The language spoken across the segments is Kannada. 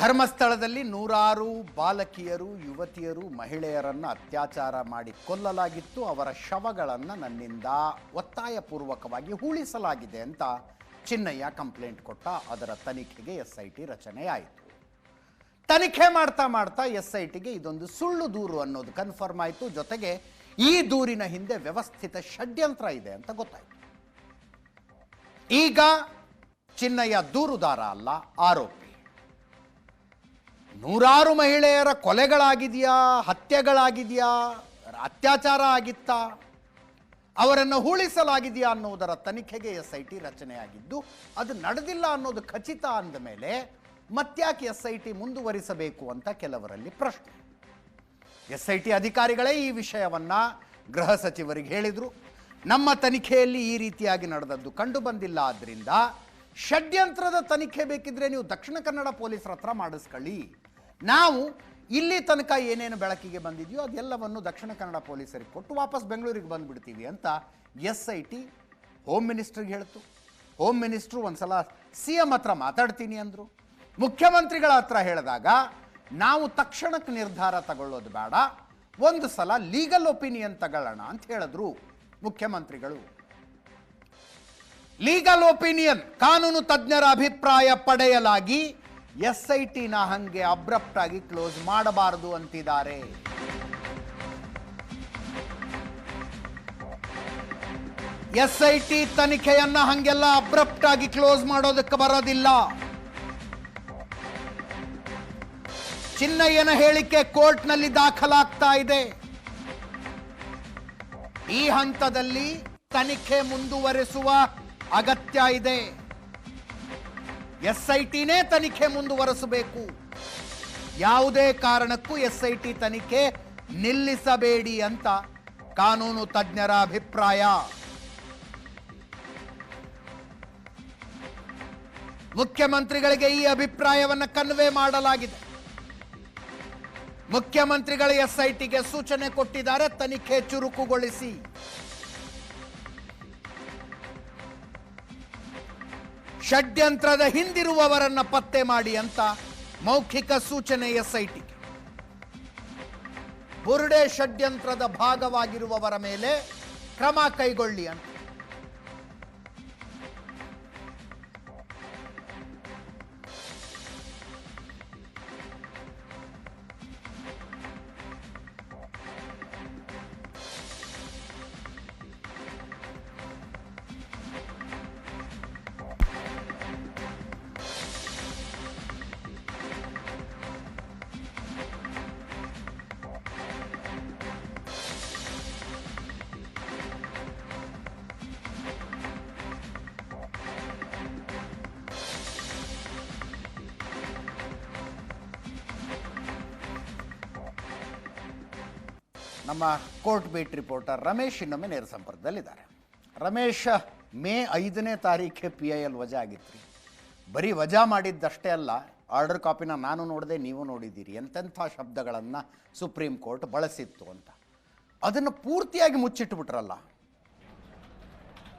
ಧರ್ಮಸ್ಥಳದಲ್ಲಿ ನೂರಾರು ಬಾಲಕಿಯರು, ಯುವತಿಯರು, ಮಹಿಳೆಯರನ್ನು ಅತ್ಯಾಚಾರ ಮಾಡಿ ಕೊಲ್ಲಲಾಗಿತ್ತು. ಅವರ ಶವಗಳನ್ನು ನನ್ನಿಂದ ಒತ್ತಾಯಪೂರ್ವಕವಾಗಿ ಹೂಳಿಸಲಾಗಿದೆ ಅಂತ ಚಿನ್ನಯ್ಯ ಕಂಪ್ಲೇಂಟ್ ಕೊಟ್ಟ. ಅದರ ತನಿಖೆಗೆ ಎಸ್ ಐ ಟಿ ರಚನೆಯಾಯಿತು. ತನಿಖೆ ಮಾಡ್ತಾ ಮಾಡ್ತಾ ಎಸ್ ಐ ಟಿಗೆ ಇದೊಂದು ಸುಳ್ಳು ದೂರು ಅನ್ನೋದು ಕನ್ಫರ್ಮ್ ಆಯಿತು. ಜೊತೆಗೆ ಈ ದೂರಿನ ಹಿಂದೆ ವ್ಯವಸ್ಥಿತ ಷಡ್ಯಂತ್ರ ಇದೆ ಅಂತ ಗೊತ್ತಾಯಿತು. ಈಗ ಚಿನ್ನಯ್ಯ ದೂರುದಾರ ಅಲ್ಲ, ಆರೋಪಿ. ನೂರಾರು ಮಹಿಳೆಯರ ಕೊಲೆಗಳಾಗಿದೆಯಾ, ಹತ್ಯೆಗಳಾಗಿದೆಯಾ, ಅತ್ಯಾಚಾರ ಆಗಿತ್ತಾ, ಅವರನ್ನು ಹೂಳಿಸಲಾಗಿದೆಯಾ ಅನ್ನೋದರ ತನಿಖೆಗೆ ಎಸ್ ಐ ಟಿ ರಚನೆಯಾಗಿದ್ದು, ಅದು ನಡೆದಿಲ್ಲ ಅನ್ನೋದು ಖಚಿತ ಅಂದ ಮೇಲೆ ಮತ್ತ್ಯಾಕೆ ಎಸ್ ಐ ಟಿ ಮುಂದುವರಿಸಬೇಕು ಅಂತ ಕೆಲವರಲ್ಲಿ ಪ್ರಶ್ನೆ. ಎಸ್ ಐ ಟಿ ಅಧಿಕಾರಿಗಳೇ ಈ ವಿಷಯವನ್ನು ಗೃಹ ಸಚಿವರಿಗೆ ಹೇಳಿದರು. ನಮ್ಮ ತನಿಖೆಯಲ್ಲಿ ಈ ರೀತಿಯಾಗಿ ನಡೆದದ್ದು ಕಂಡು ಬಂದಿಲ್ಲ. ಆದ್ದರಿಂದ ಷಡ್ಯಂತ್ರದ ತನಿಖೆ ಬೇಕಿದ್ರೆ ನೀವು ದಕ್ಷಿಣ ಕನ್ನಡ ಪೊಲೀಸರ ಹತ್ರ ಮಾಡಿಸ್ಕೊಳ್ಳಿ. ನಾವು ಇಲ್ಲಿ ತನಕ ಏನೇನು ಬೆಳಕಿಗೆ ಬಂದಿದೆಯೋ ಅದೆಲ್ಲವನ್ನು ದಕ್ಷಿಣ ಕನ್ನಡ ಪೊಲೀಸರಿಗೆ ಕೊಟ್ಟು ವಾಪಸ್ ಬೆಂಗಳೂರಿಗೆ ಬಂದುಬಿಡ್ತೀವಿ ಅಂತ ಎಸ್ ಐ ಟಿ ಹೋಮ್ ಮಿನಿಸ್ಟ್ರಿಗೆ ಹೇಳ್ತು. ಹೋಮ್ ಮಿನಿಸ್ಟ್ರು ಒಂದ್ಸಲ ಸಿ ಎಂ ಹತ್ರ ಮಾತಾಡ್ತೀನಿ ಅಂದರು. ಮುಖ್ಯಮಂತ್ರಿಗಳ ಹತ್ರ ಹೇಳಿದಾಗ ನಾವು ತಕ್ಷಣಕ್ಕೆ ನಿರ್ಧಾರ ತಗೊಳ್ಳೋದು ಬೇಡ, ಒಂದು ಸಲ ಲೀಗಲ್ ಒಪಿನಿಯನ್ ತಗೊಳ್ಳೋಣ ಅಂತ ಹೇಳಿದ್ರು ಮುಖ್ಯಮಂತ್ರಿಗಳು. ಲೀಗಲ್ ಒಪಿನಿಯನ್ ಕಾನೂನು ತಜ್ಞರ ಅಭಿಪ್ರಾಯ ಪಡೆಯಲಾಗಿ ಎಸ್ ಐ ಟಿನ ಹಂಗೆ ಅಬ್ರಪ್ಟ್ ಆಗಿ ಕ್ಲೋಸ್ ಮಾಡಬಾರದು ಅಂತಿದ್ದಾರೆ. ಎಸ್ ಐ ಟಿ ತನಿಖೆಯನ್ನ ಹಂಗೆಲ್ಲ ಅಬ್ರಪ್ಟ್ ಆಗಿ ಕ್ಲೋಸ್ ಮಾಡೋದಕ್ಕೆ ಬರೋದಿಲ್ಲ. ಚಿನ್ನಯ್ಯನ ಹೇಳಿಕೆ ಕೋರ್ಟ್ನಲ್ಲಿ ದಾಖಲಾಗ್ತಾ ಇದೆ. ಈ ಹಂತದಲ್ಲಿ ತನಿಖೆ ಮುಂದುವರೆಸುವ ಅಗತ್ಯ ಇದೆ. ಎಸ್ ಐ ಟಿನೇ ತನಿಖೆ ಮುಂದುವರೆಸಬೇಕು. ಯಾವುದೇ ಕಾರಣಕ್ಕೂ ಎಸ್ಐಟಿ ತನಿಖೆ ನಿಲ್ಲಿಸಬೇಡಿ ಅಂತ ಕಾನೂನು ತಜ್ಞರ ಅಭಿಪ್ರಾಯ. ಮುಖ್ಯಮಂತ್ರಿಗಳಿಗೆ ಈ ಅಭಿಪ್ರಾಯವನ್ನು ಕನ್ವೆ ಮಾಡಲಾಗಿದೆ. ಮುಖ್ಯಮಂತ್ರಿಗಳು ಎಸ್ಐಟಿಗೆ ಸೂಚನೆ ಕೊಟ್ಟಿದ್ದಾರೆ, ತನಿಖೆ ಚುರುಕುಗೊಳಿಸಿ. ಷಡ್ಯಂತ್ರದ ಹಿಂದಿರುವವರನ್ನ ಪತ್ತೆ ಮಾಡಿ ಅಂತ ಮೌಖಿಕ ಸೂಚನೆ ಎಸ್ಐಟಿ. ಬುರುಡೆ ಷಡ್ಯಂತ್ರದ ಭಾಗವಾಗಿರುವವರ ಮೇಲೆ ಕ್ರಮ ಕೈಗೊಳ್ಳಿ ಅಂತ. ನಮ್ಮ ಕೋರ್ಟ್ ಬೀಟ್ ರಿಪೋರ್ಟರ್ ರಮೇಶ್ ಇನ್ನೊಮ್ಮೆ ನೇರ ಸಂಪರ್ಕದಲ್ಲಿದ್ದಾರೆ. ರಮೇಶ್, ಮೇ ಐದನೇ ತಾರೀಖೆ ಪಿ ಐ ಎಲ್ ವಜಾ ಆಗಿತ್ತು ಬರೀ ವಜಾ ಮಾಡಿದ್ದಷ್ಟೇ ಅಲ್ಲ, ಆರ್ಡರ್ ಕಾಪಿನ ನಾನು ನೋಡಿದೆ ನೀವು ನೋಡಿದ್ದೀರಿ ಎಂತೆಂಥ ಶಬ್ದಗಳನ್ನು ಸುಪ್ರೀಂ ಕೋರ್ಟ್ ಬಳಸಿತ್ತು ಅಂತ. ಅದನ್ನು ಪೂರ್ತಿಯಾಗಿ ಮುಚ್ಚಿಟ್ಬಿಟ್ರಲ್ಲ.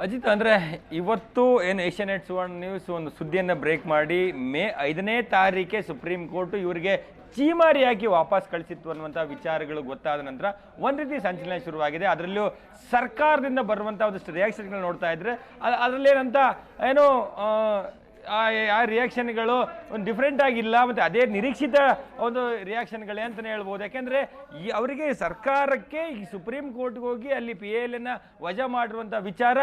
ಅಜಿತ್, ಅಂದರೆ ಇವತ್ತು ಏನು ಏಷ್ಯಾನೆಟ್ ಸುವರ್ಣ ನ್ಯೂಸ್ ಒಂದು ಸುದ್ದಿಯನ್ನು ಬ್ರೇಕ್ ಮಾಡಿ ಮೇ ಐದನೇ ತಾರೀಕೆ ಸುಪ್ರೀಂ ಕೋರ್ಟ್ ಇವರಿಗೆ ಚೀಮಾರಿ ಹಾಕಿ ವಾಪಸ್ ಕಳಿಸಿತ್ತು ಅನ್ನುವಂಥ ವಿಚಾರಗಳು ಗೊತ್ತಾದ ನಂತರ ಒಂದು ರೀತಿ ಸಂಚಲನ ಶುರುವಾಗಿದೆ. ಅದರಲ್ಲೂ ಸರ್ಕಾರದಿಂದ ಬರುವಂಥ ಒಂದಷ್ಟು ರಿಯಾಕ್ಷನ್ಗಳು ನೋಡ್ತಾ ಇದ್ರೆ ಅದರಲ್ಲೇನಂತ ಏನು ಆ, ರಿಯಾಕ್ಷನ್ಗಳು ಒಂದು ಡಿಫ್ರೆಂಟ್ ಆಗಿಲ್ಲ ಮತ್ತು ಅದೇ ನಿರೀಕ್ಷಿತ ಒಂದು ರಿಯಾಕ್ಷನ್ಗಳೇ ಅಂತಲೇ ಹೇಳ್ಬೋದು. ಯಾಕೆಂದರೆ ಈ ಅವರಿಗೆ ಸರ್ಕಾರಕ್ಕೆ ಈ ಸುಪ್ರೀಂ ಕೋರ್ಟ್ಗೆ ಹೋಗಿ ಅಲ್ಲಿ ಪಿ ಎಲ್ ವಜಾ ಮಾಡಿರುವಂಥ ವಿಚಾರ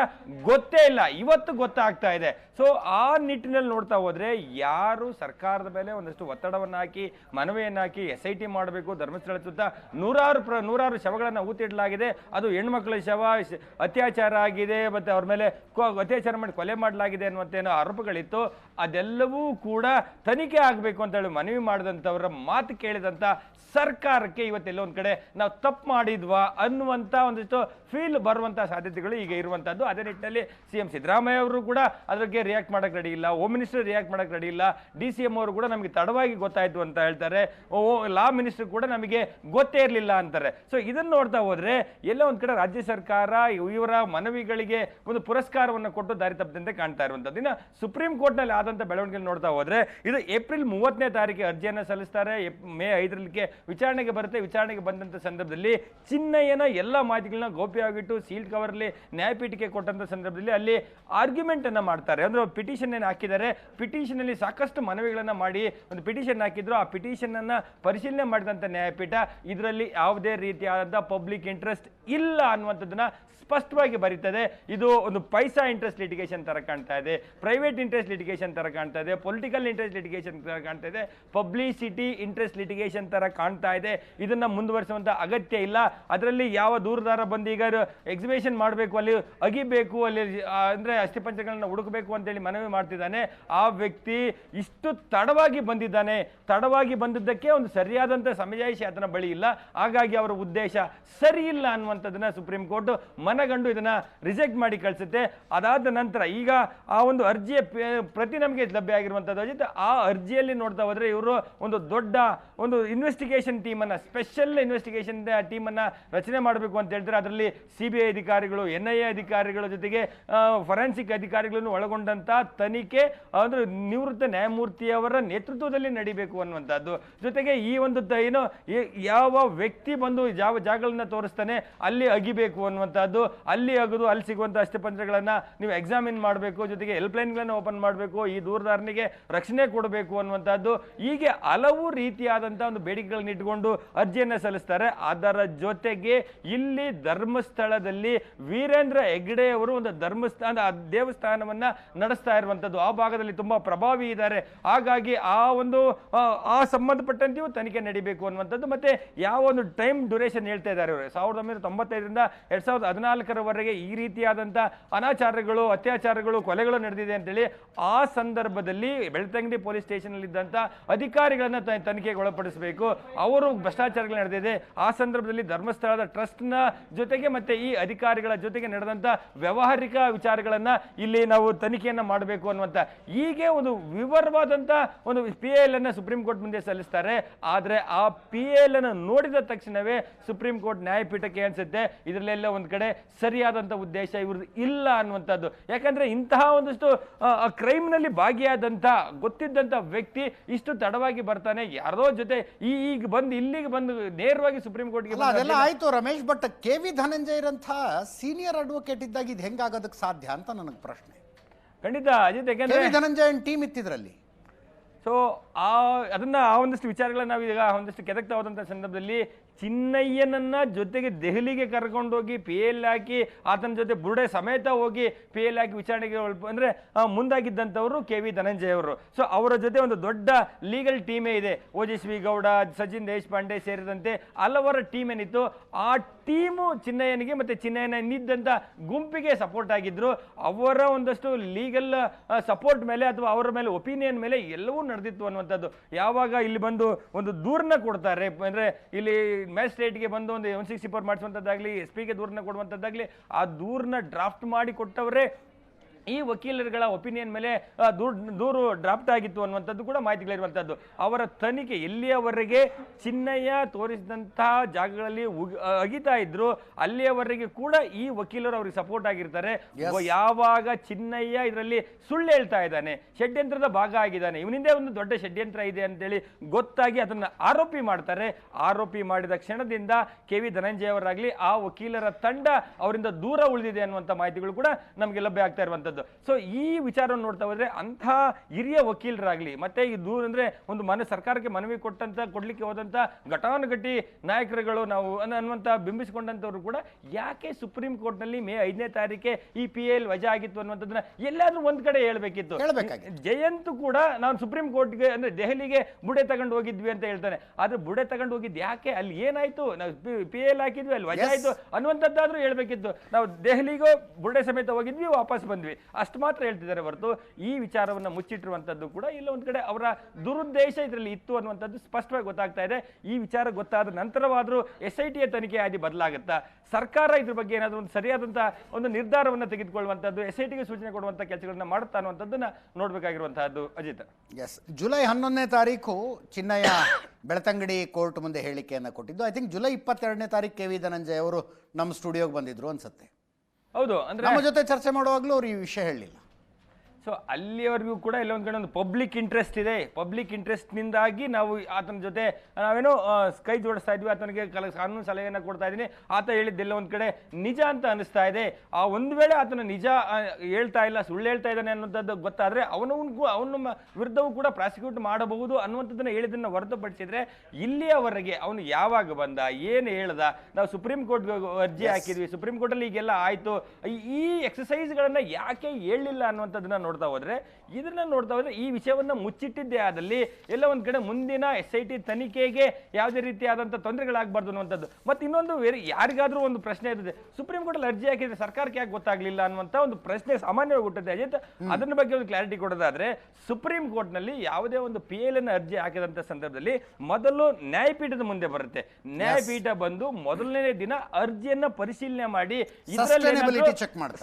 ಗೊತ್ತೇ ಇಲ್ಲ. ಇವತ್ತು ಗೊತ್ತಾಗ್ತಾ ಇದೆ. ಸೊ ಆ ನಿಟ್ಟಿನಲ್ಲಿ ನೋಡ್ತಾ ಹೋದ್ರೆ ಯಾರು ಸರ್ಕಾರದ ಮೇಲೆ ಒಂದಷ್ಟು ಒತ್ತಡವನ್ನು ಹಾಕಿ, ಮನವಿಯನ್ನು ಹಾಕಿ ಎಸ್ ಐ ಟಿ ಮಾಡಬೇಕು ಧರ್ಮಸ್ಥಳ ಸುತ್ತ ನೂರಾರು ಪ್ರ, ನೂರಾರು ಶವಗಳನ್ನು ಊತಿಡಲಾಗಿದೆ. ಅದು ಹೆಣ್ಮಕ್ಳ ಶವ ಅತ್ಯಾಚಾರ ಆಗಿದೆ, ಮತ್ತು ಅವ್ರ ಮೇಲೆ ಅತ್ಯಾಚಾರ ಮಾಡಿ ಕೊಲೆ ಮಾಡಲಾಗಿದೆ ಅನ್ನುವಂಥ ಏನೋ ಆರೋಪಗಳಿತ್ತು. ಅದೆಲ್ಲವೂ ಕೂಡ ತನಿಖೆ ಆಗಬೇಕು ಅಂತ ಹೇಳಿ ಮನವಿ ಮಾಡಿದಂಥವರ ಮಾತು ಕೇಳಿದಂಥ ಸರ್ಕಾರಕ್ಕೆ ಇವತ್ತೆಲ್ಲ ಒಂದು ಕಡೆ ನಾವು ತಪ್ಪು ಮಾಡಿದ್ವಾ ಅನ್ನುವಂಥ ಒಂದಿಷ್ಟು ಫೀಲ್ ಬರುವಂಥ ಸಾಧ್ಯತೆಗಳು ಈಗ ಇರುವಂಥದ್ದು. ಅದೇ ನಿಟ್ಟಿನಲ್ಲಿ ಸಿ ಎಂ ಸಿದ್ದರಾಮಯ್ಯ ಅವರು ಕೂಡ ಅದಕ್ಕೆ ರಿಯಾಕ್ಟ್ ಮಾಡೋಕ್ಕೆ ರೆಡಿ ಇಲ್ಲ ಹೋಮ್ ಮಿನಿಸ್ಟರ್ ರಿಯಾಕ್ಟ್ ಮಾಡೋಕ್ಕೆ ರೆಡಿ ಇಲ್ಲ ಡಿ ಸಿ ಎಂ ಅವರು ಕೂಡ ನಮಗೆ ತಡವಾಗಿ ಗೊತ್ತಾಯ್ತು ಅಂತ ಹೇಳ್ತಾರೆ. ಓ ಲಾ ಮಿನಿಸ್ಟರ್ ಕೂಡ ನಮಗೆ ಗೊತ್ತೇ ಇರಲಿಲ್ಲ ಅಂತಾರೆ. ಸೊ ಇದನ್ನ ನೋಡ್ತಾ ಹೋದ್ರೆ, ಎಲ್ಲ ಒಂದು ಕಡೆ ರಾಜ್ಯ ಸರ್ಕಾರ, ಇವರ ಮನವಿಗಳಿಗೆ ಒಂದು ಪುರಸ್ಕಾರವನ್ನು ಕೊಟ್ಟು ದಾರಿ ತಪ್ಪದಂತೆ ಕಾಣ್ತಾ ಇರುವಂಥದ್ದು. ಇನ್ನು ಸುಪ್ರೀಂ ಕೋರ್ಟ್ನಲ್ಲಿ ಆದಂಥ ಬೆಳವಣಿಗೆ ನೋಡ್ತಾ ಹೋದ್ರೆ, ಇದು ಏಪ್ರಿಲ್ ಮೂವತ್ತನೇ ತಾರೀಕಿಗೆ ಅರ್ಜಿಯನ್ನು ಸಲ್ಲಿಸ್ತಾರೆ. ಮೇ ಐದರಲ್ಲಿಗೆ ವಿಚಾರಣೆಗೆ ಬರುತ್ತೆ. ವಿಚಾರಣೆಗೆ ಬಂದಂಥ ಸಂದರ್ಭದಲ್ಲಿ ಚಿನ್ನಯ್ಯನ ಎಲ್ಲ ಮಾಹಿತಿಗಳನ್ನ ಗೌಪ್ಯವಾಗಿಟ್ಟು ಸೀಲ್ಡ್ ಕವರಲ್ಲಿ ನ್ಯಾಯಪೀಠಕ್ಕೆ ಕೊಟ್ಟಂತ ಸಂದರ್ಭದಲ್ಲಿ ಅಲ್ಲಿ ಆರ್ಗ್ಯುಮೆಂಟ್ ಅನ್ನ ಮಾಡ್ತಾರೆ. ಪಿಟಿಷನ್ ಏನು ಹಾಕಿದ್ದಾರೆ? ಪಿಟಿಷನಲ್ಲಿ ಸಾಕಷ್ಟು ಮನವಿಗಳನ್ನು ಮಾಡಿ, ಒಂದು ಪಿಟಿಷನ್ ಹಾಕಿದ್ರು, ಆ ಪಿಟಿಷನನ್ನು ಪರಿಶೀಲನೆ ಮಾಡಿದಂಥ ನ್ಯಾಯಪೀಠ ಇದರಲ್ಲಿ ಯಾವುದೇ ರೀತಿಯಾದಂಥ ಪಬ್ಲಿಕ್ ಇಂಟ್ರೆಸ್ಟ್ ಇಲ್ಲ ಅನ್ನುವಂಥದ್ದನ್ನು ಸ್ಪಷ್ಟವಾಗಿ ಬರೀತದೆ. ಇದು ಒಂದು ಪೈಸಾ ಇಂಟ್ರೆಸ್ಟ್ ಲಿಟಿಗೇಷನ್ ತರ ಕಾಣ್ತಾ ಇದೆ. ಪ್ರೈವೇಟ್ ಇಂಟ್ರೆಸ್ಟ್ ಲಿಟಿಗೇಷನ್ ತರ ಕಾಣ್ತಾ ಇದೆ. ಪೊಲಿಟಿಕಲ್ ಇಂಟ್ರೆಸ್ಟ್ ಲಿಟಿಗೇಷನ್ ತರ ಕಾಣ್ತಾ ಇದೆ. ಪಬ್ಲಿಸಿಟಿ ಇಂಟ್ರೆಸ್ಟ್ ಲಿಟಿಗೇಷನ್ ತರ ಕಾಣ್ತಾ ಇದೆ. ಇದನ್ನ ಮುಂದುವರಿಸುವಂಥ ಅಗತ್ಯ ಇಲ್ಲ. ಅದರಲ್ಲಿ ಯಾವ ದೂರದಾರ ಬಂದು ಈಗ ಎಕ್ಸಿಬಿಷನ್ ಮಾಡಬೇಕು ಅಲ್ಲಿ, ಅಗಿಬೇಕು ಅಲ್ಲಿ ಅಂದರೆ ಅಂದ್ರೆ ಹುಡುಕಬೇಕು ಹುಡುಕಬೇಕು ಅಂತೇಳಿ ಮನವಿ ಮಾಡ್ತಿದ್ದಾನೆ. ಆ ವ್ಯಕ್ತಿ ಇಷ್ಟು ತಡವಾಗಿ ಬಂದಿದ್ದಾನೆ. ತಡವಾಗಿ ಬಂದಿದ್ದಕ್ಕೆ ಒಂದು ಸರಿಯಾದಂಥ ಸಮಜಾಯಿಷಿ ಆತನ ಬಳಿ ಇಲ್ಲ. ಹಾಗಾಗಿ ಅವರ ಉದ್ದೇಶ ಸರಿ ಇಲ್ಲ ಅನ್ನುವಂಥದ್ದನ್ನ ಸುಪ್ರೀಂ ಕೋರ್ಟ್ ಮನಗಂಡು ಇದನ್ನ ರಿಜೆಕ್ಟ್ ಮಾಡಿ ಕಳಿಸುತ್ತೆ. ಅದಾದ ನಂತರ ಈಗ ಆ ಒಂದು ಅರ್ಜಿಯ ಪ್ರತಿ ನಮಗೆ ಲಭ್ಯ ಆಗಿರುವಂಥದ್ದು ಆ ಅರ್ಜಿಯಲ್ಲಿ ನೋಡ್ತಾ ಹೋದ್ರೆ ಇವರು ಒಂದು ದೊಡ್ಡ ಒಂದು ಇನ್ವೆಸ್ಟಿಗೇಷನ್ ಟೀಮನ್ನು ಸ್ಪೆಷಲ್ ಇನ್ವೆಸ್ಟಿಗೇಷನ್ ಟೀಮ್ ಅನ್ನ ರಚನೆ ಮಾಡಬೇಕು ಅಂತ ಹೇಳಿದ್ರೆ ಅದರಲ್ಲಿ ಸಿ ಬಿ ಐ ಅಧಿಕಾರಿಗಳು ಎನ್ ಐ ಎ ಅಧಿಕಾರಿಗಳ ಜೊತೆಗೆ ಫೊರೆನ್ಸಿಕ್ ಅಧಿಕಾರಿಗಳನ್ನು ಒಳಗೊಂಡಂಥ ತನಿಖೆ, ಅಂದ್ರೆ ನಿವೃತ್ತ ನ್ಯಾಯಮೂರ್ತಿಯವರ ನೇತೃತ್ವದಲ್ಲಿ ನಡಿಬೇಕು ಅನ್ನುವಂಥದ್ದು. ಜೊತೆಗೆ ಈ ಒಂದು ಏನು ಯಾವ ವ್ಯಕ್ತಿ ಬಂದು ಯಾವ ಜಾಗಗಳನ್ನ ತೋರಿಸ್ತಾನೆ, ಅಲ್ಲಿ ಅಗಿಬೇಕು ಅನ್ನುವಂಥದ್ದು. ಅಲ್ಲಿ ಅಗದು, ಅಲ್ಲಿ ಸಿಗುವಂಥ ಅಸ್ಥಿಪಂಜರಗಳನ್ನ ನೀವು ಎಕ್ಸಾಮಿನ್ ಮಾಡಬೇಕು, ಜೊತೆಗೆ ಹೆಲ್ಪ್ಲೈನ್ಗಳನ್ನು ಓಪನ್ ಮಾಡಬೇಕು, ಈ ದೂರದಾರನಿಗೆ ರಕ್ಷಣೆ ಕೊಡಬೇಕು ಅನ್ನುವಂಥದ್ದು. ಹೀಗೆ ಹಲವು ರೀತಿಯಾದಂಥ ಒಂದು ಬೇಡಿಕೆಗಳನ್ನ ಇಟ್ಕೊಂಡು ಅರ್ಜಿಯನ್ನ ಸಲ್ಲಿಸ್ತಾರೆ. ಅದರ ಜೊತೆಗೆ ಇಲ್ಲಿ ಧರ್ಮಸ್ಥಳದಲ್ಲಿ ವೀರೇಂದ್ರ ಹೆಗ್ಡೆ ಅವರು ಒಂದು ಧರ್ಮಸ್ಥಾನ ದೇವಸ್ಥಾನವನ್ನ ನಡೆಸ್ತಾ ಇರುವಂತದ್ದು. ಆ ಭಾಗದಲ್ಲಿ ತುಂಬಾ ಪ್ರಭಾವಿ ಇದ್ದಾರೆ. ಹಾಗಾಗಿ ಆ ಒಂದು ಆ, ಸಂಬಂಧಪಟ್ಟಂತೆಯೂ ತನಿಖೆ ನಡಿಬೇಕು ಅನ್ನುವಂಥದ್ದು. ಮತ್ತೆ ಯಾವ ಒಂದು ಟೈಮ್ ಡ್ಯೂರೇಷನ್ ಹೇಳ್ತಾ ಇದ್ದಾರೆ ಅವರು? ಸಾವಿರದ ಒಂಬೈನೂರ ತೊಂಬತ್ತೈದರಿಂದ ಎರಡ್ ಸಾವಿರದ ಹದಿನಾಲ್ಕರವರೆಗೆ ಈ ರೀತಿಯಾದಂತಹ ಅನಾಚಾರಗಳು ಅತ್ಯಾಚಾರಗಳು ಕೊಲೆಗಳು ನಡೆದಿದೆ ಅಂತೇಳಿ ಆ ಸಂದರ್ಭದಲ್ಲಿ ಬೆಳ್ತಂಗಡಿ ಪೊಲೀಸ್ ಸ್ಟೇಷನ್ ಇದ್ದಂಥ ಅಧಿಕಾರಿಗಳನ್ನ ತ- ತನಿಖೆಗೆ ಒಳಪಡಿಸಬೇಕು ಅವರು ಭ್ರಷ್ಟಾಚಾರಗಳು ನಡೆದಿದೆ. ಆ ಸಂದರ್ಭದಲ್ಲಿ ಧರ್ಮಸ್ಥಳದ ಟ್ರಸ್ಟ್ನ ಜೊತೆಗೆ ಮತ್ತೆ ಈ ಅಧಿಕಾರಿಗಳ ಜೊತೆಗೆ ನಡೆದಂಥ ವ್ಯವಹಾರಿಕ ವಿಚಾರಗಳನ್ನ ಇಲ್ಲಿ ನಾವು ತನಿಖೆಯನ್ನ ಮಾಡಬೇಕು ಅನ್ನುವಂಥ ಹೀಗೆ ಒಂದು ವಿವರವಾದಂಥ ಒಂದು ಪಿ ಎಲ್ ಅನ್ನ ಸುಪ್ರೀಂ ಕೋರ್ಟ್ ಮುಂದೆ ಸಲ್ಲಿಸ್ತಾರೆ. ಆದರೆ ಆ ಪಿ ಎಲ್ ಅನ್ನು ನೋಡಿದ ತಕ್ಷಣವೇ ಸುಪ್ರೀಂ ಕೋರ್ಟ್ ನ್ಯಾಯಪೀಠಕ್ಕೆ ಅನ್ಸುತ್ತೆ ಇದರಲ್ಲೆಲ್ಲ ಒಂದ್ ಕಡೆ ಸರಿಯಾದಂತ ಉದ್ದೇಶ ಇವ್ರದ್ದು ಇಲ್ಲ ಅನ್ನುವಂಥದ್ದು. ಯಾಕಂದ್ರೆ ಇಂತಹ ಒಂದಷ್ಟು ಕ್ರೈಮ್ನಲ್ಲಿ ಭಾಗಿಯಾದಂತ, ಗೊತ್ತಿದ್ದಂತ ವ್ಯಕ್ತಿ ಇಷ್ಟು ತಡವಾಗಿ ಬರ್ತಾನೆ. ಯಾರೋ ಈ ಈಗ ಬಂದು ಇಲ್ಲಿಗೆ ಬಂದು ನೇರವಾಗಿ ಸುಪ್ರೀಂ ಕೋರ್ಟ್ಗೆ ಅಲ್ಲ ಅದೆಲ್ಲ ಆಯ್ತು. ರಮೇಶ್ ಭಟ್ ಕೆ ವಿ ಧನಂಜಯರಂಥ ಸೀನಿಯರ್ ಅಡ್ವೊಕೇಟ್ ಇದ್ದಾಗ ಇದು ಹೆಂಗಾಗೋದಕ್ಕೆ ಸಾಧ್ಯ ಅಂತ ನನಗೆ ಪ್ರಶ್ನೆ. ಖಂಡಿತ ಅಜಿತ್ ಯಾಕಂದ್ರೆ ಧನಂಜಯನ್ ಟೀಮ್ ಇತ್ತಿದ್ರಲ್ಲಿ. ಸೊ ಆ ಅದನ್ನ ಆ ಒಂದಷ್ಟು ವಿಚಾರಗಳನ್ನ ನಾವು ಈಗ ಒಂದಷ್ಟು ಕೆದಕ್ತಾ ಹೋದಂಥ ಸಂದರ್ಭದಲ್ಲಿ ಚಿನ್ನಯ್ಯನನ್ನ ಜೊತೆಗೆ ದೆಹಲಿಗೆ ಕರ್ಕೊಂಡೋಗಿ ಪಿ ಎಲ್ ಹಾಕಿ ಆತನ ಜೊತೆ ಬುರುಡೆ ಸಮೇತ ಹೋಗಿ ಪಿ ಎಲ್ ಹಾಕಿ ವಿಚಾರಣೆಗೆ ಅಂದರೆ ಮುಂದಾಗಿದ್ದಂಥವರು ಕೆ ವಿ ಧನಂಜಯ ಅವರು ಸೊ ಅವರ ಜೊತೆ ಒಂದು ದೊಡ್ಡ ಲೀಗಲ್ ಟೀಮೇ ಇದೆ. ಓಜಸ್ವಿ ಗೌಡ, ಸಚಿನ್ ದೇಶಪಾಂಡೆ ಸೇರಿದಂತೆ ಹಲವರ ಟೀಮ್ ಏನಿತ್ತು. ಆ ಟೀಮು ಚಿನ್ನಯ್ಯನಿಗೆ ಮತ್ತೆ ಚಿನ್ನಯ್ಯನ ಇನ್ನಿದ್ದಂಥ ಗುಂಪಿಗೆ ಸಪೋರ್ಟ್ ಆಗಿದ್ರು. ಅವರ ಒಂದಷ್ಟು ಲೀಗಲ್ ಸಪೋರ್ಟ್ ಮೇಲೆ ಅಥವಾ ಅವರ ಮೇಲೆ ಒಪಿನಿಯನ್ ಮೇಲೆ ಎಲ್ಲವೂ ನಡೆದಿತ್ತು ಅನ್ನುವಂಥದ್ದು. ಯಾವಾಗ ಇಲ್ಲಿ ಬಂದು ಒಂದು ದೂರನ್ನ ಕೊಡ್ತಾರೆ, ಅಂದ್ರೆ ಇಲ್ಲಿ ಮ್ಯಾಜಿಸ್ಟ್ರೇಟ್ಗೆ ಬಂದು ಒಂದು ಒನ್ ಸಿಕ್ಸ್ಟಿ ಫೋರ್ ಮಾಡಿಸುವಂಥದ್ದಾಗಲಿ ಎಸ್ ಪಿಗೆ ದೂರನ್ನ ಕೊಡುವಂಥದ್ದಾಗಲಿ ಆ ದೂರನ್ನ ಡ್ರಾಫ್ಟ್ ಮಾಡಿ ಕೊಟ್ಟವರೇ ಈ ವಕೀಲರುಗಳ ಒಪಿನಿಯನ್ ಮೇಲೆ ದೂರ್ ದೂರು ಡ್ರಾಫ್ಟ್ ಆಗಿತ್ತು ಅನ್ನುವಂಥದ್ದು ಕೂಡ ಮಾಹಿತಿಗಳಿರುವಂಥದ್ದು. ಅವರ ತನಿಖೆ ಎಲ್ಲಿಯವರೆಗೆ ಚಿನ್ನಯ್ಯ ತೋರಿಸಿದಂತಹ ಜಾಗಗಳಲ್ಲಿ ಅಗಿತಾ ಇದ್ರು ಅಲ್ಲಿಯವರೆಗೆ ಕೂಡ ಈ ವಕೀಲರು ಅವ್ರಿಗೆ ಸಪೋರ್ಟ್ ಆಗಿರ್ತಾರೆ. ಯಾವಾಗ ಚಿನ್ನಯ್ಯ ಇದರಲ್ಲಿ ಸುಳ್ಳು ಹೇಳ್ತಾ ಇದ್ದಾನೆ ಷಡ್ಯಂತ್ರದ ಭಾಗ ಆಗಿದ್ದಾನೆ ಇವನಿಂದ ಒಂದು ದೊಡ್ಡ ಷಡ್ಯಂತ್ರ ಇದೆ ಅಂತೇಳಿ ಗೊತ್ತಾಗಿ ಅದನ್ನು ಆರೋಪಿ ಮಾಡ್ತಾರೆ. ಆರೋಪಿ ಮಾಡಿದ ಕ್ಷಣದಿಂದ ಕೆ ವಿ ಧನಂಜಯ ಅವರಾಗಲಿ ಆ ವಕೀಲರ ತಂಡ ಅವರಿಂದ ದೂರ ಉಳಿದಿದೆ ಅನ್ನುವಂಥ ಮಾಹಿತಿಗಳು ಕೂಡ ನಮಗೆ ಲಭ್ಯ ಆಗ್ತಾ ಇರುವಂಥದ್ದು. ಸೊ ಈ ವಿಚಾರವನ್ನು ನೋಡ್ತಾ ಹೋದ್ರೆ ಅಂತಹ ಹಿರಿಯ ವಕೀಲರಾಗ್ಲಿ ಮತ್ತೆ ಈ ದೂರ ಅಂದ್ರೆ ಒಂದು ಮನೆ ಸರ್ಕಾರಕ್ಕೆ ಮನವಿ ಕೊಟ್ಟಂತ ಕೊಡ್ಲಿಕ್ಕೆ ಹೋದಂತ ಘಟಾನುಘಟಿ ನಾಯಕರುಗಳು ನಾವು ಅನ್ನ- ಅನ್ನುವಂತ ಬಿಂಬಿಸಿಕೊಂಡಂತವ್ರು ಕೂಡ ಯಾಕೆ ಸುಪ್ರೀಂ ಕೋರ್ಟ್ನಲ್ಲಿ ಮೇ ಐದನೇ ತಾರೀಕೆ ಈ ಪಿ ಎಲ್ ವಜಾ ಆಗಿತ್ತು ಅನ್ನುವಂಥದ್ದನ್ನ ಎಲ್ಲಾದ್ರೂ ಒಂದ್ ಕಡೆ ಹೇಳ್ಬೇಕಿತ್ತು. ಜಯಂತ್ ಕೂಡ ನಾನು ಸುಪ್ರೀಂ ಕೋರ್ಟ್ಗೆ ಅಂದ್ರೆ ದೆಹಲಿಗೆ ಬುಡೆ ತಗೊಂಡು ಹೋಗಿದ್ವಿ ಅಂತ ಹೇಳ್ತಾನೆ. ಆದ್ರೆ ಬುಡೆ ತಗೊಂಡು ಹೋಗಿದ್ದು ಯಾಕೆ? ಅಲ್ಲಿ ಏನಾಯ್ತು? ನಾವು ಪಿ ಎಲ್ ಹಾಕಿದ್ವಿ ಅಲ್ಲಿ ವಜಾ. ಆಯ್ತು ಅನ್ನುವಂಥದ್ದಾದ್ರೂ ಹೇಳ್ಬೇಕಿತ್ತು. ನಾವು ದೆಹಲಿಗೂ ಬುಡೆ ಸಮೇತ ಹೋಗಿದ್ವಿ ವಾಪಸ್ ಬಂದ್ವಿ. ಅಷ್ಟು ಮಾತ್ರ ಹೇಳ್ತಿದ್ದಾರೆ ಹೊರತು ಈ ವಿಚಾರವನ್ನು ಮುಚ್ಚಿಟ್ಟಿರುವಂಥದ್ದು ಕೂಡ ಇಲ್ಲ, ಒಂದು ಕಡೆ ಅವರ ದುರುದ್ದೇಶ ಇದರಲ್ಲಿ ಇತ್ತು ಅನ್ನುವಂಥದ್ದು ಸ್ಪಷ್ಟವಾಗಿ ಗೊತ್ತಾಗ್ತಾ ಇದೆ. ಈ ವಿಚಾರ ಗೊತ್ತಾದ ನಂತರವಾದರೂ ಎಸ್ ಐ ಟಿಯ ತನಿಖೆ ಆದಿ ಬದಲಾಗುತ್ತಾ? ಸರ್ಕಾರ ಇದ್ರ ಬಗ್ಗೆ ಏನಾದರೂ ಒಂದು ಸರಿಯಾದಂಥ ಒಂದು ನಿರ್ಧಾರವನ್ನು ತೆಗೆದುಕೊಳ್ಳುವಂಥದ್ದು ಎಸ್ ಐ ಟಿಗೆ ಸೂಚನೆ ಕೊಡುವಂಥ ಕೆಲಸಗಳನ್ನು ಮಾಡುತ್ತಾ ಅನ್ನುವಂಥದ್ದನ್ನು ನೋಡಬೇಕಾಗಿರುವಂತಹದ್ದು ಅಜಿತ್. ಎಸ್ ಜುಲೈ ಹನ್ನೊಂದನೇ ತಾರೀಕು ಚಿನ್ನಯ್ಯ ಬೆಳತಂಗಡಿ ಕೋರ್ಟ್ ಮುಂದೆ ಹೇಳಿಕೆಯನ್ನು ಕೊಟ್ಟಿದ್ದು. ಐ ಥಿಂಕ್ ಜುಲೈ ಇಪ್ಪತ್ತೆರಡನೇ ತಾರೀಕು ಕೆ ವಿ ಅವರು ನಮ್ಮ ಸ್ಟುಡಿಯೋಗೆ ಬಂದಿದ್ರು ಅನ್ಸುತ್ತೆ. ಹೌದು ಅಂದ್ರೆ ನಮ್ಮ ಜೊತೆ ಚರ್ಚೆ ಮಾಡುವಾಗಲೂ ಅವರು ಈ ವಿಷಯ ಹೇಳಲಿಲ್ಲ ಸೊ ಅಲ್ಲಿಯವರೆಗೂ ಕೂಡ ಎಲ್ಲ ಒಂದು ಕಡೆ ಒಂದು ಪಬ್ಲಿಕ್ ಇಂಟ್ರೆಸ್ಟ್ ಇದೆ. ಪಬ್ಲಿಕ್ ಇಂಟ್ರೆಸ್ಟ್ನಿಂದಾಗಿ ನಾವು ಆತನ ಜೊತೆ ನಾವೇನೋ ಕೈ ಜೋಡಿಸ್ತಾ ಇದ್ವಿ ಆತನಿಗೆ ಕಲ ಕಾನೂನು ಸಲಹೆಯನ್ನು ಕೊಡ್ತಾ ಇದ್ದೀನಿ. ಆತ ಹೇಳಿದ್ದೆಲ್ಲ ಒಂದು ಕಡೆ ನಿಜ ಅಂತ ಅನಿಸ್ತಾ ಇದೆ. ಆ ಒಂದು ವೇಳೆ ಆತನ ನಿಜ ಹೇಳ್ತಾ ಇಲ್ಲ ಸುಳ್ಳು ಹೇಳ್ತಾ ಇದ್ದಾನೆ ಅನ್ನೋಂಥದ್ದು ಗೊತ್ತಾದ್ರೆ ಅವನು ಅವನ ವಿರುದ್ಧವೂ ಕೂಡ ಪ್ರಾಸಿಕ್ಯೂಟ್ ಮಾಡಬಹುದು ಅನ್ನುವಂಥದ್ದನ್ನು ಹೇಳಿದ್ದನ್ನು ಹೊರತುಪಡಿಸಿದರೆ ಇಲ್ಲಿಯವರೆಗೆ ಅವನು ಯಾವಾಗ ಬಂದ ಏನು ಹೇಳ್ದ? ನಾವು ಸುಪ್ರೀಂ ಕೋರ್ಟ್ ಅರ್ಜಿ ಹಾಕಿದ್ವಿ. ಸುಪ್ರೀಂ ಕೋರ್ಟಲ್ಲಿ ಈಗೆಲ್ಲ ಆಯಿತು. ಈ- ಈ ಎಕ್ಸಸೈಸ್ಗಳನ್ನ ಯಾಕೆ ಹೇಳಿಲ್ಲ ಅನ್ನುವಂಥದ್ದನ್ನ ನೋಡ್ತಾ ಹೋದ್ರೆ ಇದನ್ನ ನೋಡ್ತಾ ಹೋದ್ರೆ ಈ ವಿಷಯವನ್ನ ಮುಚ್ಚಿಟ್ಟಿದ್ದೇ ಆದಲ್ಲಿ ಎಲ್ಲ ಒಂದ್ ಕಡೆ ಮುಂದಿನ ಎಸ್ ಐ ಟಿ ತನಿಖೆಗೆ ಯಾವುದೇ ರೀತಿಯಾದಂಥ ತೊಂದರೆಗಳಾಗಬಾರ್ದು ಅನ್ನುವಂಥದ್ದು. ಮತ್ತೆ ಇನ್ನೊಂದು ಬೇರೆ ಯಾರಿಗಾದ್ರೂ ಒಂದು ಪ್ರಶ್ನೆ ಇರ್ತದೆ. ಸುಪ್ರೀಂ ಕೋರ್ಟ್ ಅಲ್ಲಿ ಅರ್ಜಿ ಹಾಕಿದ್ರೆ ಸರ್ಕಾರಕ್ಕೆ ಯಾಕೆ ಗೊತ್ತಾಗ್ಲಿಲ್ಲ ಅನ್ನುವಂತ ಒಂದು ಪ್ರಶ್ನೆ ಸಾಮಾನ್ಯವಾಗಿ ಹುಟ್ಟುತ್ತೆ. ಅಜಿತ್ ಅದನ್ನ ಬಗ್ಗೆ ಒಂದು ಕ್ಲಾರಿಟಿ ಕೊಡೋದಾದ್ರೆ ಸುಪ್ರೀಂ ಕೋರ್ಟ್ನಲ್ಲಿ ಯಾವುದೇ ಒಂದು ಪಿ ಎಲ್ ಎನ್ ಅರ್ಜಿ ಹಾಕಿದಂತ ಸಂದರ್ಭದಲ್ಲಿ ಮೊದಲು ನ್ಯಾಯಪೀಠದ ಮುಂದೆ ಬರುತ್ತೆ. ನ್ಯಾಯಪೀಠ ಬಂದು ಮೊದಲನೇ ದಿನ ಅರ್ಜಿಯನ್ನ ಪರಿಶೀಲನೆ ಮಾಡಿ.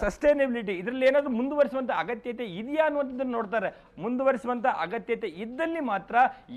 ಸಸ್ಟೈನಬಿಲಿಟಿ ಇದರಲ್ಲಿ ಏನಾದ್ರು ಮುಂದುವರಿಸುವಂತ ಅಗತ್ಯತೆ ಇದೆಯಾ ಅನ್ನುವಂಥದ್ದನ್ನು ನೋಡ್ತಾರೆ. ಮುಂದುವರಿಸುವಂತ ಅಗತ್ಯತೆ ಇದ್ದಲ್ಲಿ ಮಾತ್ರ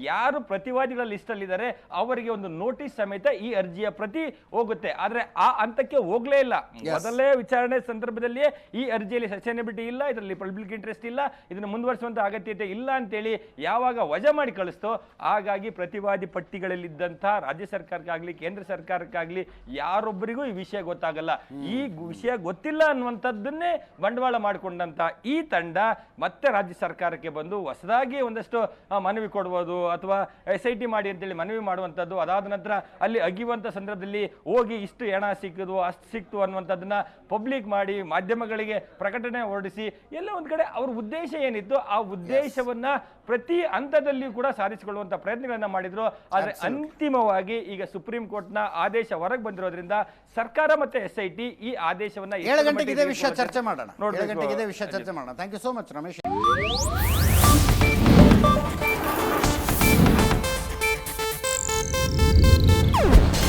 ಯಾರು ಪ್ರತಿವಾದಿಗಳ ಲಿಸ್ಟ್ ಅಲ್ಲಿ ಇದ್ದಾರೆ ಅವರಿಗೆ ಒಂದು ನೋಟಿಸ್ ಸಮೇತ ಈ ಅರ್ಜಿಯ ಪ್ರತಿ ಹೋಗುತ್ತೆ. ಆದರೆ ಆ ಹಂತಕ್ಕೆ ಹೋಗ್ಲೇ ಇಲ್ಲ. ಮೊದಲೇ ವಿಚಾರಣೆ ಸಂದರ್ಭದಲ್ಲಿಯೇ ಈ ಅರ್ಜಿಯಲ್ಲಿ ಸಸ್ಟೈನಬಿಲಿಟಿ ಇಲ್ಲ ಇದರಲ್ಲಿ ಪಬ್ಲಿಕ್ ಇಂಟ್ರೆಸ್ಟ್ ಇಲ್ಲ ಇದನ್ನು ಮುಂದುವರಿಸುವಂತ ಅಗತ್ಯತೆ ಇಲ್ಲ ಅಂತೇಳಿ ಯಾವಾಗ ವಜಾ ಮಾಡಿ ಕಳಿಸ್ತೋ ಹಾಗಾಗಿ ಪ್ರತಿವಾದಿ ಪಟ್ಟಿಗಳಲ್ಲಿದ್ದಂಥ ರಾಜ್ಯ ಸರ್ಕಾರಕ್ಕಾಗ್ಲಿ ಕೇಂದ್ರ ಸರ್ಕಾರಕ್ಕಾಗ್ಲಿ ಯಾರೊಬ್ಬರಿಗೂ ಈ ವಿಷಯ ಗೊತ್ತಾಗಲ್ಲ. ಈ ವಿಷಯ ಗೊತ್ತಿಲ್ಲ ಅನ್ನುವಂಥದ್ದನ್ನೇ ಬಂಡವಾಳ ಮಾಡಿಕೊಂಡಂತ ಈ ತಂಡ ಮತ್ತೆ ರಾಜ್ಯ ಸರ್ಕಾರಕ್ಕೆ ಬಂದು ಹೊಸದಾಗಿ ಒಂದಷ್ಟು ಮನವಿ ಕೊಡ್ಬೋದು ಅಥವಾ ಎಸ್ ಐ ಟಿ ಮಾಡಿ ಅಂತೇಳಿ ಮನವಿ ಮಾಡುವಂಥದ್ದು. ಅದಾದ ನಂತರ ಅಲ್ಲಿ ಅಗಿಯುವಂಥ ಸಂದರ್ಭದಲ್ಲಿ ಹೋಗಿ ಇಷ್ಟು ಹೆಣ ಸಿಕ್ಕಿದ್ವು ಅಷ್ಟು ಸಿಕ್ತು ಅನ್ನುವಂಥದ್ದನ್ನ ಪಬ್ಲಿಕ್ ಮಾಡಿ ಮಾಧ್ಯಮಗಳಿಗೆ ಪ್ರಕಟಣೆ ಹೊರಡಿಸಿ ಎಲ್ಲ ಒಂದು ಕಡೆ ಅವ್ರ ಉದ್ದೇಶ ಏನಿತ್ತು ಆ ಉದ್ದೇಶವನ್ನ ಪ್ರತಿ ಹಂತದಲ್ಲಿಯೂ ಕೂಡ ಸಾಧಿಸಿಕೊಳ್ಳುವಂಥ ಪ್ರಯತ್ನಗಳನ್ನು ಮಾಡಿದ್ರು. ಆದರೆ ಅಂತಿಮವಾಗಿ ಈಗ ಸುಪ್ರೀಂ ಕೋರ್ಟ್ನ ಆದೇಶ ಹೊರಗೆ ಬಂದಿರೋದ್ರಿಂದ ಸರ್ಕಾರ ಮತ್ತೆ ಎಸ್ ಐ ಟಿ ಈ ಆದೇಶವನ್ನ ಏಳು ಗಂಟೆಗೆ ವಿಷಯ ಚರ್ಚೆ ಮಾಡೋಣ. ಏಳು ನೋಡ್ಬೇಕು. ಗಂಟೆಗೆ ಇದೇ ವಿಷಯ ಚರ್ಚೆ ಮಾಡೋಣ. Thank you so much Ramesh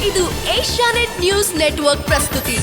ಇದು ಏಷ್ಯಾನೆಟ್ ನ್ಯೂಸ್ ನೆಟ್ವರ್ಕ್ ಪ್ರಸ್ತುತಿ